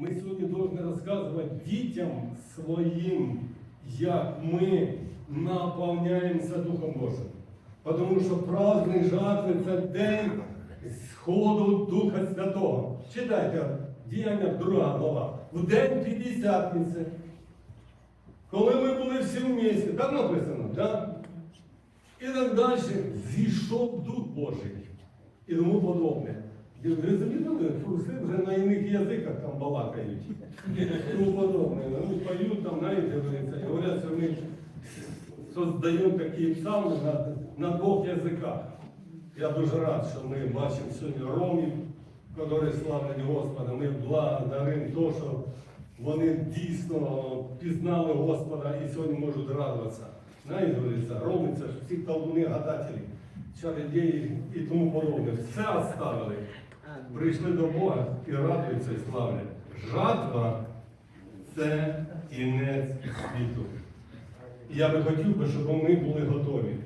Ми сьогодні повинні розказувати дітям своїм, як ми наповняємося Духом Божим. Тому що праздник жатви це день сходу Духа Святого. Читайте діяння друга глава. В день П'ятдесятниці, коли ми були всі в місті, так написано, так? І так далі зійшов Дух Божий і тому подобне. Ви замітили, фурси вже на іних язиках там балакають. Тому подобне. Ну, поють там, знаєте, говорять, що ми создаємо такі псалми на, на двох язиках. Я дуже рад, що ми бачимо сьогодні ромів, які славлять Господа. Ми благодаримо те, що вони дійсно пізнали Господа і сьогодні можуть радуватися. Знаєте, говориться, роми це ж всі колдуни, гадателі, чародії і тому подобне. Все оставили. Прийшли до Бога і радуються і славлять. Жатва це кінець світу. І я би хотів би, щоб ми були готові.